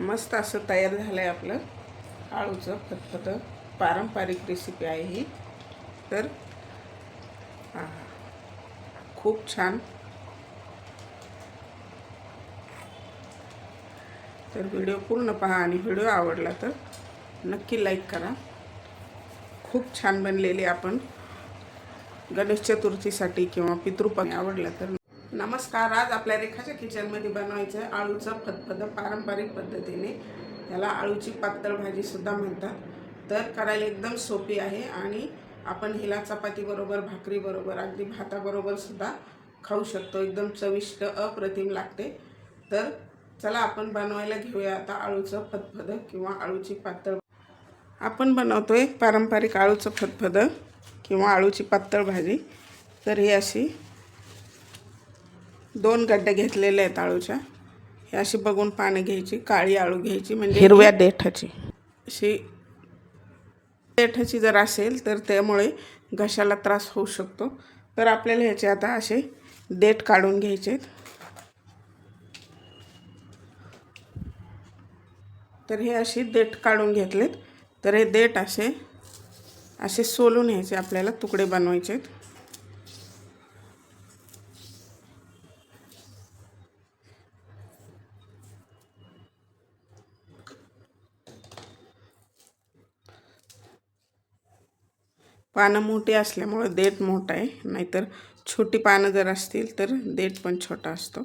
मस्त असं तयार झालं आहे आपलं. आळूचं फतफत पारंपरिक रेसिपी आहे ही. तर खूप छान. तर व्हिडिओ पूर्ण पहा आणि व्हिडिओ आवडला तर नक्की लाईक करा. खूप छान बनलेली आपण गणेश चतुर्थीसाठी किंवा पितृपण आवडला तर नमस्कार आज आपल्या रेखाच्या किचनमध्ये बनवायचं आहे आळूचं फतफद पारंपरिक पद्धतीने. याला आळूची पातळ भाजीसुद्धा म्हणतात. तर करायला एकदम सोपी आहे आणि आपण हिला चपातीबरोबर भाकरीबरोबर अगदी भाताबरोबरसुद्धा खाऊ शकतो. एकदम चविष्ट अप्रतिम लागते. तर चला आपण बनवायला घेऊया आता आळूचं फतफद किंवा आळूची पातळ. आपण बनवतो आहे पारंपरिक आळूचं फतफद किंवा आळूची पातळ भाजी. तर ही अशी दोन गड्डे घेतलेले आहेत आळूच्या. हे अशी बघून पानं घ्यायची काळी आळू घ्यायची म्हणजे हिरव्या देठाची. अशी देठाची जर असेल तर त्यामुळे घशाला त्रास होऊ शकतो. तर आपल्याला ह्याचे आता असे देठ काढून घ्यायचे तर हे असे देठ काढून घेतलेत. तर हे देठ असे असे सोलून घ्यायचे आपल्याला तुकडे बनवायचे आहेत. पानं मोठी असल्यामुळे देठ मोठा आहे. नाहीतर छोटी पानं जर असतील तर देठ पण छोटा असतो.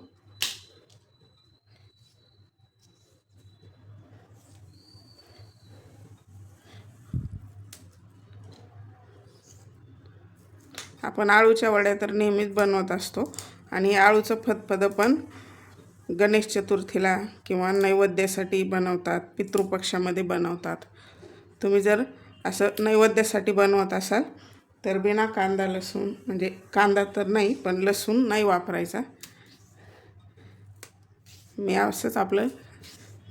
आपण आळूच्या वड्या तर नेहमीच बनवत असतो. आणि आळूचं फतफदं पण गणेश चतुर्थीला किंवा नैवेद्यासाठी बनवतात पितृपक्षामध्ये बनवतात. तुम्ही जर असं नैवेद्यासाठी बनवत असाल तर बिना कांदा लसूण म्हणजे कांदा तर नाही पण लसूण नाही वापरायचा. मी असंच आपलं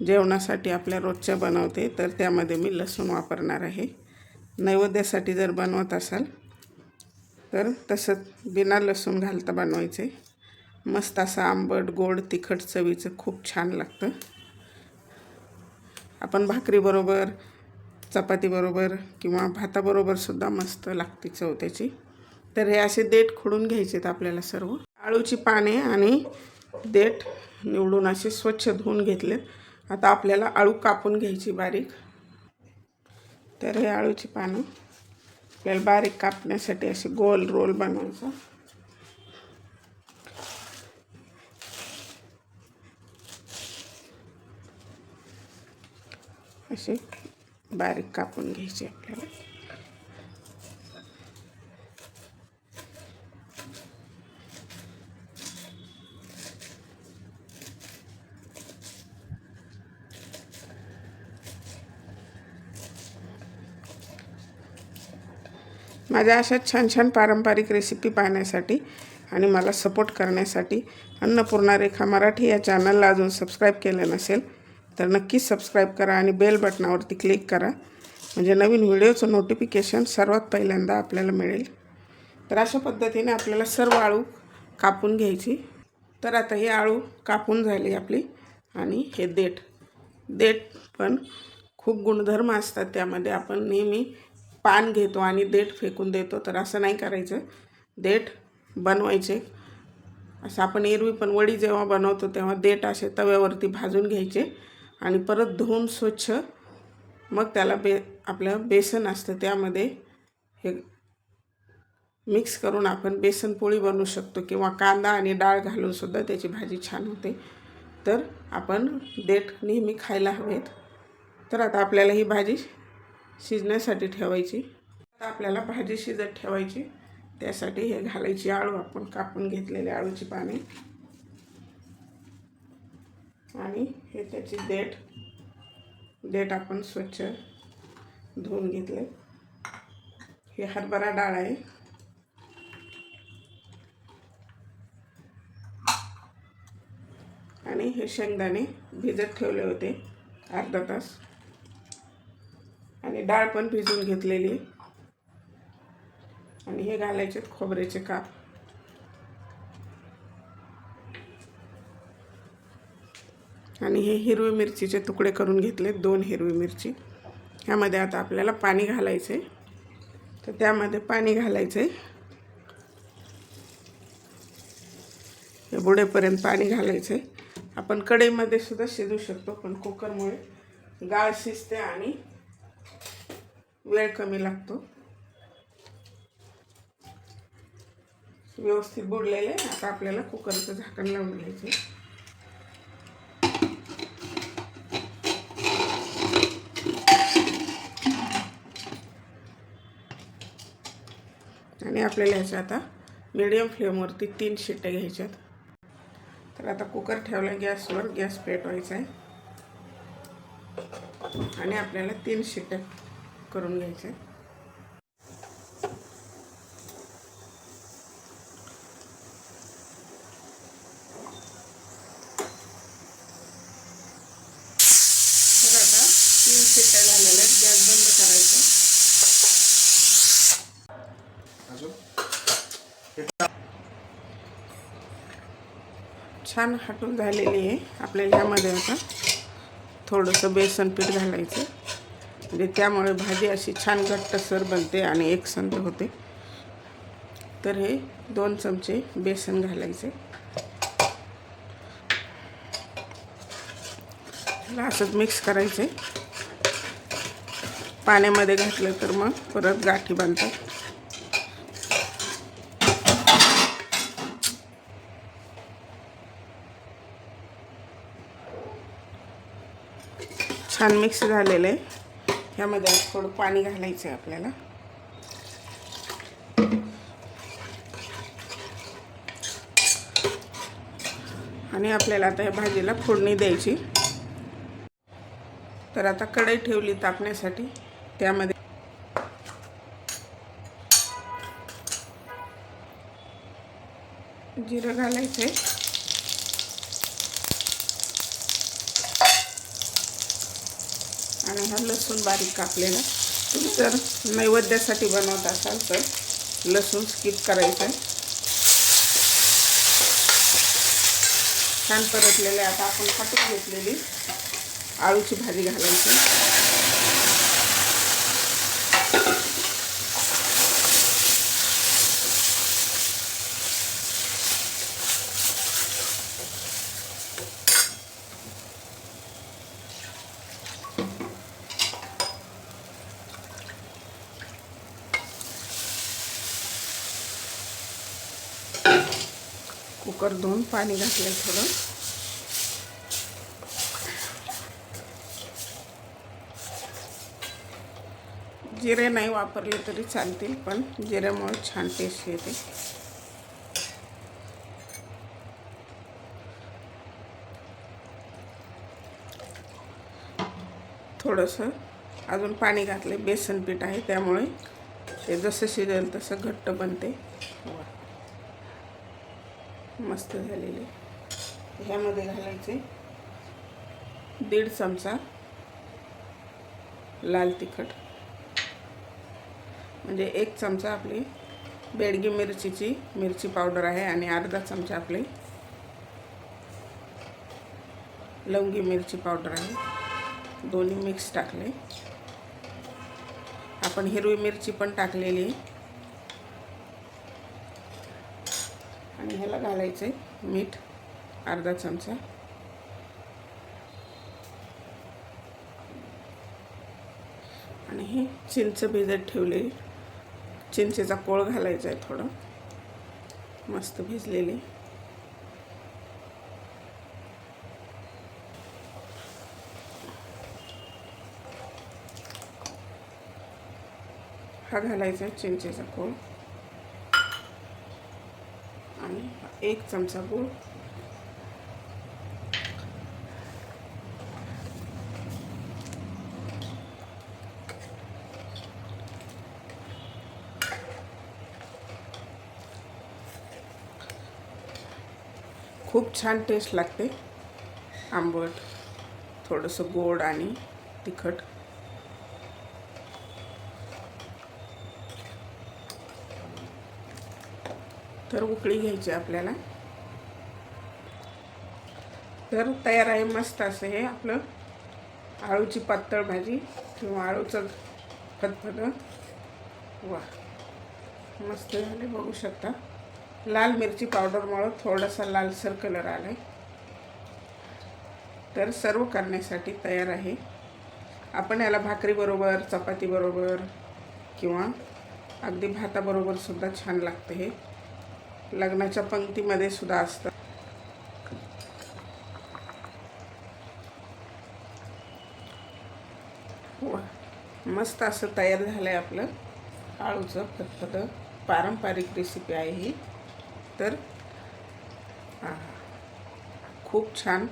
जेवणासाठी आपल्या रोजच्या बनवते तर त्यामध्ये मी लसूण वापरणार आहे. नैवेद्यासाठी जर बनवत असाल तर तसंच बिना लसूण घालता बनवायचे. मस्त असं आंबट गोड तिखट चवीचं खूप छान लागतं. आपण भाकरीबरोबर चपातीबरोबर किंवा भाताबरोबरसुद्धा मस्त लागते चव त्याची. तर हे असे देठ खोडून घ्यायचेत आपल्याला सर्व. आळूची पाने आणि देठ निवडून असे स्वच्छ धुवून घेतलेत. आता आपल्याला आळू कापून घ्यायची बारीक. तर हे आळूची पानं आपल्याला बारीक कापण्यासाठी असे गोल रोल बनवायचा. असे बारीक कापून घ्यायची आपल्याला. माझ्या अशा छान छान पारंपरिक रेसिपी पाहण्यासाठी आणि मला सपोर्ट करण्यासाठी अन्नपूर्णा रेखा मराठी या चॅनलला अजून सबस्क्राईब केलं नसेल तर नक्कीच सबस्क्राईब करा आणि बेल बटनावरती क्लिक करा. म्हणजे नवीन व्हिडिओचं नोटिफिकेशन सर्वात पहिल्यांदा आपल्याला मिळेल. तर अशा पद्धतीने आपल्याला सर्व आळू कापून घ्यायची. तर आता ही आळू कापून झाली आपली आणि हे देठ. देठ पण खूप गुणधर्म असतात त्यामध्ये. आपण नेहमी पान घेतो आणि देठ फेकून देतो. तर असं नाही करायचं. देठ बनवायचे. असं आपण एरवी पण वडी जेव्हा बनवतो तेव्हा देठ असे तव्यावरती भाजून घ्यायचे. आणि परत धुवून स्वच्छ. मग त्याला बे आपलं बेसन असतं त्यामध्ये हे मिक्स करून आपण बेसन पोळी बनवू शकतो किंवा कांदा आणि डाळ घालूनसुद्धा त्याची भाजी छान होते. तर आपण देठ नेहमी खायला हवेत. तर आता आपल्याला ही भाजी शिजण्यासाठी ठेवायची. आता आपल्याला भाजी शिजत ठेवायची. त्यासाठी हे घालायची आळू आपण कापून घेतलेले आळूची पाने. आणि हे त्याची देठ. देठ आपण स्वच्छ धुवून घेतले हे हरभरा डाळ आहे. आणि हे शेंगदाणे भिजत ठेवले होते अर्धा तास. आणि डाळ पण भिजून घेतलेली. आणि हे घालायचे खोबऱ्याचे काप. आणि हे हिरवी मिरचीचे तुकडे करून घेतले दोन हिरवी मिरची. ह्यामध्ये आता आपल्याला पाणी घालायचं आहे. तर त्यामध्ये पाणी घालायचं आहे. हे बुडेपर्यंत पाणी घालायचं आहे. आपण कढईमध्ये सुद्धा शिजू शकतो पण कुकरमुळे गाळ शिजते आणि वेळ कमी लागतो. व्यवस्थित बुडलेले आता आपल्याला कुकरचं झाकण लावून घ्यायचं आणि आपल्याला ह्याच्या आता मिडियम फ्लेमवरती तीन शिट्ट्या घ्यायच्यात. तर आता कुकर ठेवला गॅसवर गॅस पेटवायचा आहे आणि आपल्याला तीन शिट्ट्या करून घ्यायच्या आहेत. तर आता तीन शिट्ट्या झालेल्या आहेत गॅस बंद करायचा छान हटून झालेली आहे आपल्याला ह्यामध्ये आता थोडंसं बेसन पीठ घालायचं. म्हणजे त्यामुळे भाजी अशी छान घट्टसर बनते आणि एकसंध होते. तर हे दोन चमचे बेसन घालायचे. ह्याला असंच मिक्स करायचे. पाण्यामध्ये घातलं तर मग परत गाठी बांधतात छान मिक्स झालेलं आहे. ह्यामध्ये थोडं पाणी घालायचं आहे आपल्याला. आणि आपल्याला आता या भाजीला फोडणी द्यायची. तर आता कढई ठेवली तापण्यासाठी. त्यामध्ये जिरं घालायचं आहे आणि हा लसूण बारीक कापलेला. तुम्ही जर नैवेद्यासाठी बनवत असाल तर लसूण स्किप करायचं आहे. छान परतलेले आता आपण फाटून घेतलेली आळूची भाजी घालायची. कुकर धुवून पाणी घातलं थोडं जिरे नाही वापरले तरी चालतील पण जिऱ्यामुळे छान टेस्ट येते थोडंसं अजून पाणी घातले बेसन पीठ आहे त्यामुळे ते जसं शिजेल तसं घट्ट बनते वा. मस्त झालेले. ह्यामध्ये घालायचे. दीड चमचा लाल तिखट. म्हणजे एक चमचा आपली बेडगी मिरचीची मिरची पावडर आहे आणि अर्धा चमचा आपली लवंगी मिरची पावडर आहे. दोन्ही मिक्स टाकले. आपण हिरवी मिरची पण टाकलेली आहे आणि ह्याला घालायचं आहे मीठ अर्धा चमचा. आणि हे चिंच भिजत ठेवले. चिंचेचा कोळ घालायचा आहे थोडं. मस्त भिजलेले. हा घालायचा आहे चिंचेचा कोळ आणि एक चमचा गूळ. खूप छान टेस्ट लागते. आंबट थोडंसं गोड आणि तिखट. तर उकळी घ्यायची आपल्याला. तर तयार आहे मस्त असं हे आपलं आळूची पातळ भाजी किंवा आळूचं फतफदं वा मस्त झाले बघू शकता. लाल मिरची पावडरमुळं थोडासा लालसर कलर आला आहे तर सर्व करण्यासाठी तयार आहे. आपण याला भाकरीबरोबर चपातीबरोबर किंवा अगदी भाताबरोबर सुद्धा छान लागतं हे. लग्नाच्या पंक्तीमध्ये सुद्धा असतं. मस्त असं तयार झालं आहे आपलं आळूचं फतफद पारंपरिक रेसिपी आहे ही. तर खूप छान.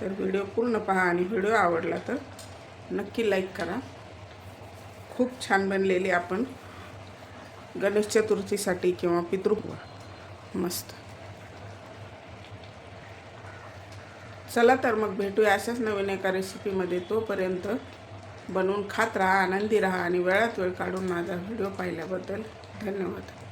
तर व्हिडिओ पूर्ण पहा आणि व्हिडिओ आवडला तर नक्की लाईक करा. खूप छान बनलेली आपण गणेश चतुर्थीसाठी किंवा पितृपुवा मस्त. चला तर मग भेटूया अशाच नवीन एका रेसिपीमध्ये तोपर्यंत बनवून खात राहा आनंदी राहा आणि वेळात वेळ काढून माझा व्हिडिओ पाहिल्याबद्दल धन्यवाद.